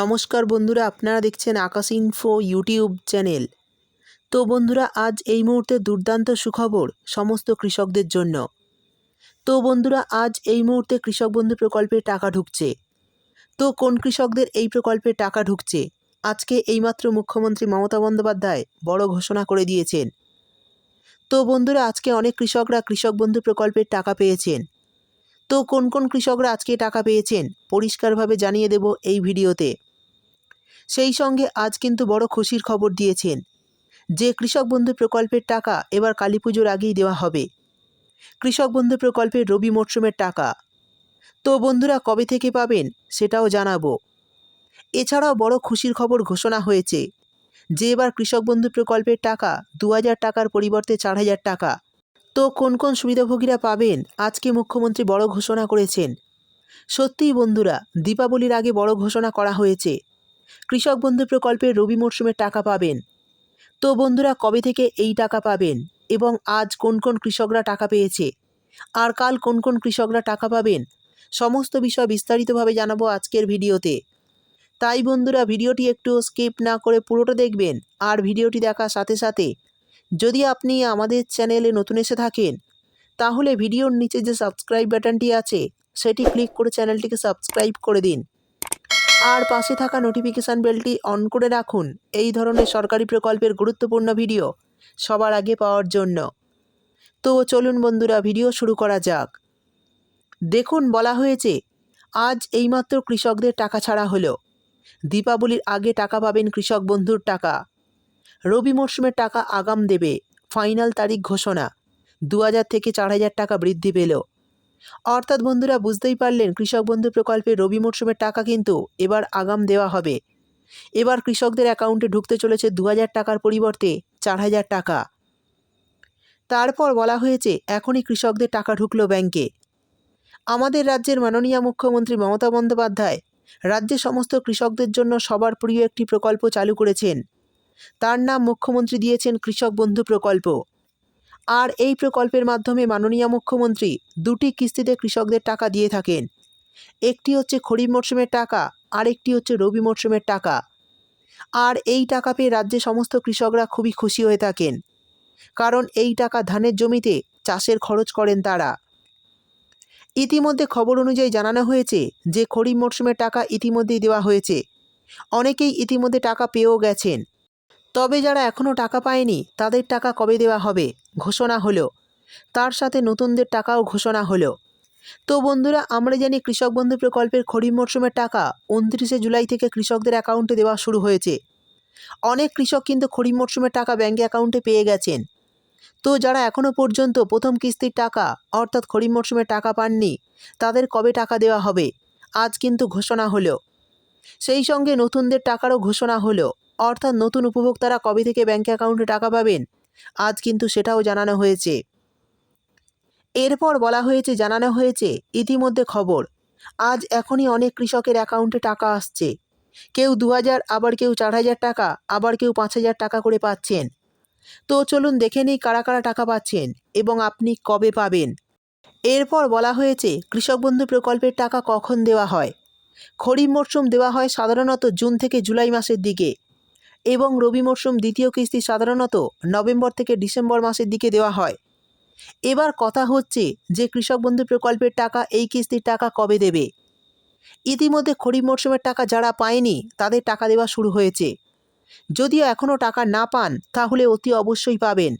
নমস্কার বন্ধুরা, আপনারা দেখছেন আকাশ ইনফো ইউটিউব চ্যানেল তো বন্ধুরা, আজ এই মুহূর্তে দুর্দান্ত সুখবর সমস্ত কৃষকদের জন্য। তো বন্ধুরা, আজ এই মুহূর্তে কৃষক বন্ধু প্রকল্পে টাকা ঢুকছে। তো কোন কৃষকদের এই প্রকল্পে টাকা ঢুকছে? আজকে এইমাত্র মুখ্যমন্ত্রী মমতা বন্দ্যোপাধ্যায় বড় ঘোষণা করে দিয়েছেন। তো বন্ধুরা, আজকে অনেক কৃষকরা কৃষক বন্ধু প্রকল্পের টাকা পেয়েছেন। তো কোন কোন কৃষকরা আজকে টাকা পেয়েছেন পরিষ্কারভাবে জানিয়ে দেব এই ভিডিওতে। সেই সঙ্গে আজ কিন্তু বড় খুশির খবর দিয়েছেন। যে কৃষক বন্ধু প্রকল্পের টাকা এবার কালী পুজোর আগেই দেওয়া হবে। কৃষক বন্ধু প্রকল্পের রবি মরশুমের টাকা। তো বন্ধুরা কবে থেকে পাবেন সেটাও জানাব। এছাড়াও বড় খুশির খবর ঘোষণা হয়েছে যে এবার কৃষক বন্ধু প্রকল্পের টাকা দু হাজার টাকার পরিবর্তে চার হাজার টাকা তো কোন কোন সুবিধাভোগীরা পাবেন? আজকে মুখ্যমন্ত্রী বড় ঘোষণা করেছেন। সত্যিই বন্ধুরা, দীপাবলির আগে বড় ঘোষণা করা হয়েছে। কৃষক বন্ধু প্রকল্পের রবি মরশুমের টাকা পাবেন। তো বন্ধুরা, কবে থেকে এই টাকা পাবেন? এবং আজ কোন কোন কৃষকরা টাকা পেয়েছে? আর কাল কোন কোন কৃষকরা টাকা পাবেন? সমস্ত বিষয় বিস্তারিতভাবে জানাব আজকের ভিডিওতে। তাই বন্ধুরা, ভিডিওটি একটু স্কিপ না করে পুরোটা দেখবেন। আর ভিডিওটি দেখার সাথে সাথে যদি আপনি আমাদের চ্যানেলে নতুন এসে থাকেন, তাহলে ভিডিওর নিচে যে সাবস্ক্রাইব বাটনটি আছে, সেটি ক্লিক করে চ্যানেলটিকে সাবস্ক্রাইব করে দিন। আর পাশে থাকা নোটিফিকেশান বেলটি অন করে রাখুন। এই ধরনের সরকারি প্রকল্পের গুরুত্বপূর্ণ ভিডিও সবার আগে পাওয়ার জন্য। তো চলুন বন্ধুরা, ভিডিও শুরু করা যাক। দেখুন, বলা হয়েছে, আজ এইমাত্র কৃষকদের টাকা ছাড়া হলো। দীপাবলির আগে টাকা পাবেন কৃষক বন্ধুর টাকা। রবি মরশুমের টাকা আগাম দেবে, ফাইনাল তারিখ ঘোষণা। দু হাজার থেকে চার হাজার টাকা বৃদ্ধি পেল। অর্থাৎ বন্ধুরা, বুঝতেই পারলেন কৃষক বন্ধু প্রকল্পে রবি মরশুমের টাকা কিন্তু এবার আগাম দেওয়া হবে। এবার কৃষকদের অ্যাকাউন্টে ঢুকতে চলেছে দু হাজার টাকার পরিবর্তে চার হাজার টাকা। তারপর বলা হয়েছে, এখনই কৃষকদের টাকা ঢুকলো ব্যাংকে। আমাদের রাজ্যের মাননীয় মুখ্যমন্ত্রী মমতা বন্দ্যোপাধ্যায় রাজ্যে সমস্ত কৃষকদের জন্য সবার প্রিয় একটি প্রকল্প চালু করেছেন। তার নাম মুখ্যমন্ত্রী দিয়েছেন কৃষক বন্ধু প্রকল্প। আর এই প্রকল্পের মাধ্যমে মাননীয় মুখ্যমন্ত্রী দুটি কিস্তিতে কৃষকদের টাকা দিয়ে থাকেন। একটি হচ্ছে খরিফ মরশুমের টাকা আর একটি হচ্ছে রবি মরশুমের টাকা। আর এই টাকা পেয়ে রাজ্যে সমস্ত কৃষকরা খুবই খুশি হয়ে থাকেন। কারণ এই টাকা ধানের জমিতে চাষের খরচ করেন তারা। ইতিমধ্যে খবর অনুযায়ী জানানো হয়েছে যে খরিফ মরশুমের টাকা ইতিমধ্যেই দেওয়া হয়েছে। অনেকেই ইতিমধ্যে টাকা পেয়েও গেছেন। তবে যারা এখনও টাকা পায়নি, তাদের টাকা কবে দেওয়া হবে? ঘোষণা হলো। তার সাথে নতুনদের টাকাও ঘোষণা হলো। তো বন্ধুরা, আমরা জানি কৃষক বন্ধু প্রকল্পের খরিফ মরশুমের টাকা উনত্রিশে জুলাই থেকে কৃষকদের অ্যাকাউন্টে দেওয়া শুরু হয়েছে। অনেক কৃষক কিন্তু খরিফ মরশুমের টাকা ব্যাঙ্কে অ্যাকাউন্টে পেয়ে গেছেন। তো যারা এখনও পর্যন্ত প্রথম কিস্তির টাকা, অর্থাৎ খরিফ মরশুমের টাকা পাননি, তাদের কবে টাকা দেওয়া হবে? আজ কিন্তু ঘোষণা হলো। সেই সঙ্গে নতুনদের টাকারও ঘোষণা হলো। অর্থাৎ নতুন উপভোক্তারা কবে থেকে ব্যাঙ্ক অ্যাকাউন্টে টাকা পাবেন? আজ কিন্তু সেটাও জানানো হয়েছে। এরপর বলা হয়েছে, জানানো হয়েছে, ইতিমধ্যে খবর। আজ এখনই অনেক কৃষকের অ্যাকাউন্টে টাকা আসছে। কেউ দু হাজার আবার কেউ চার হাজার টাকা, আবার কেউ পাঁচ হাজার টাকা করে পাচ্ছেন। তো চলুন দেখে নিই কারা কারা টাকা পাচ্ছেন এবং আপনি কবে পাবেন। এরপর বলা হয়েছে, কৃষক বন্ধু প্রকল্পের টাকা কখন দেওয়া হয়? খরিফ মরশুম দেওয়া হয় সাধারণত জুন থেকে জুলাই মাসের দিকে। এবং রবি মরশুম দ্বিতীয় কিস্তি সাধারণত নভেম্বর থেকে ডিসেম্বর মাসের দিকে দেওয়া হয়। এবার কথা হচ্ছে যে কৃষক বন্ধু প্রকল্পের টাকা এই কিস্তির টাকা কবে দেবে? ইতিমধ্যে খরিফ মরশুমের টাকা যারা পায়নি, তাদের টাকা দেওয়া শুরু হয়েছে। যদিও এখনও টাকা না পান, তাহলে অতি অবশ্যই পাবেন।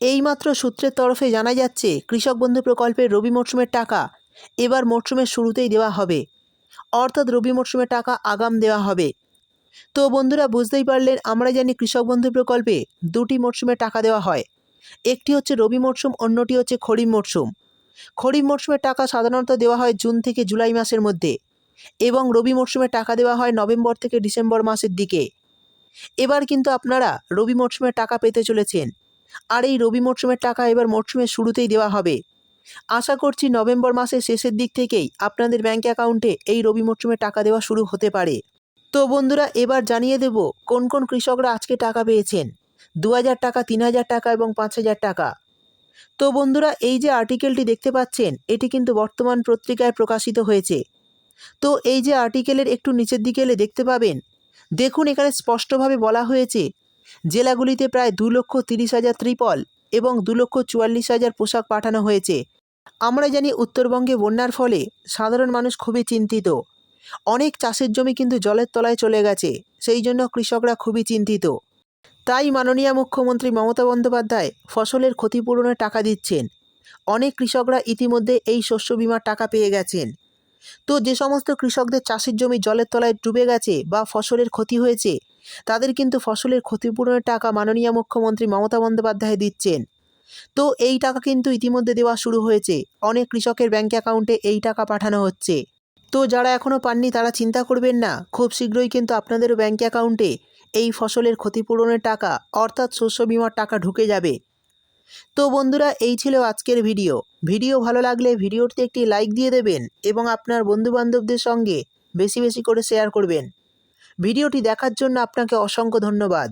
এইমাত্র সূত্রের তরফে জানা যাচ্ছে, কৃষক বন্ধু প্রকল্পের রবি মরশুমের টাকা এবার মরশুমের শুরুতেই দেওয়া হবে। অর্থাৎ রবি মরশুমের টাকা আগাম দেওয়া হবে। তো বন্ধুরা বুঝতেই পারলেন আমরা জানি কৃষক বন্ধু প্রকল্পে দুটি মরশুমে টাকা দেওয়া হয়। একটি হচ্ছে রবি মরশুম, অন্যটি হচ্ছে খরিফ মরশুম। খরিফ মরশুমে টাকা সাধারণত দেওয়া হয় জুন থেকে জুলাই মাসের মধ্যে এবং রবি মরশুমে টাকা দেওয়া হয় নভেম্বর থেকে ডিসেম্বর মাসের দিকে। এবার কিন্তু আপনারা রবি মরশুমের টাকা পেতে চলেছেন। আর এই রবি মরশুমের টাকা এবার মরশুমের শুরুতেই দেওয়া হবে। আশা করছি নভেম্বর মাসের শেষের দিক থেকেই আপনাদের ব্যাঙ্ক অ্যাকাউন্টে এই রবি মরশুমে টাকা দেওয়া শুরু হতে পারে। তো বন্ধুরা, এবার জানিয়ে দেব কোন কোন কৃষকরা আজকে টাকা পেয়েছেন। দু হাজার টাকা তিন হাজার টাকা এবং পাঁচ হাজার টাকা। তো বন্ধুরা, এই যে আর্টিকেলটি দেখতে পাচ্ছেন, এটি কিন্তু বর্তমান পত্রিকায় প্রকাশিত হয়েছে। তো এই যে আর্টিকেলের একটু নিচের দিকে এলে দেখতে পাবেন, দেখুন এখানে স্পষ্টভাবে বলা হয়েছে, জেলাগুলিতে প্রায় দু লক্ষ তিরিশ হাজার ত্রিপল এবং দু লক্ষ চুয়াল্লিশ হাজার পোশাক পাঠানো হয়েছে। আমরা জানি উত্তরবঙ্গে বন্যার ফলে সাধারণ মানুষ খুবই চিন্তিত। অনেক চাষের জমি কিন্তু জলের তলায় চলে গেছে, সেই জন্য কৃষকরা খুবই চিন্তিত। তাই মাননীয় মুখ্যমন্ত্রী মমতা বন্দ্যোপাধ্যায় ফসলের ক্ষতিপূরণের টাকা দিচ্ছেন। অনেক কৃষকরা ইতিমধ্যে এই শস্য বিমার টাকা পেয়ে গেছেন। তো যে সমস্ত কৃষকদের চাষের জমি জলের তলায় ডুবে গেছে বা ফসলের ক্ষতি হয়েছে, তাদের কিন্তু ফসলের ক্ষতিপূরণের টাকা মাননীয় মুখ্যমন্ত্রী মমতা বন্দ্যোপাধ্যায় দিচ্ছেন। তো এই টাকা কিন্তু ইতিমধ্যে দেওয়া শুরু হয়েছে। অনেক কৃষকের ব্যাঙ্ক অ্যাকাউন্টে এই টাকা পাঠানো হচ্ছে। তো যারা এখনও পাননি, তারা চিন্তা করবেন না। খুব শীঘ্রই কিন্তু আপনাদেরও ব্যাঙ্ক অ্যাকাউন্টে এই ফসলের ক্ষতিপূরণের টাকা, অর্থাৎ শস্য বিমার টাকা ঢুকে যাবে। তো বন্ধুরা, এই ছিল আজকের ভিডিও। ভিডিও ভালো লাগলে ভিডিওটিতে একটি লাইক দিয়ে দেবেন এবং আপনার বন্ধুবান্ধবদের সঙ্গে বেশি বেশি করে শেয়ার করবেন। ভিডিওটি দেখার জন্য আপনাকে অসংখ্য ধন্যবাদ।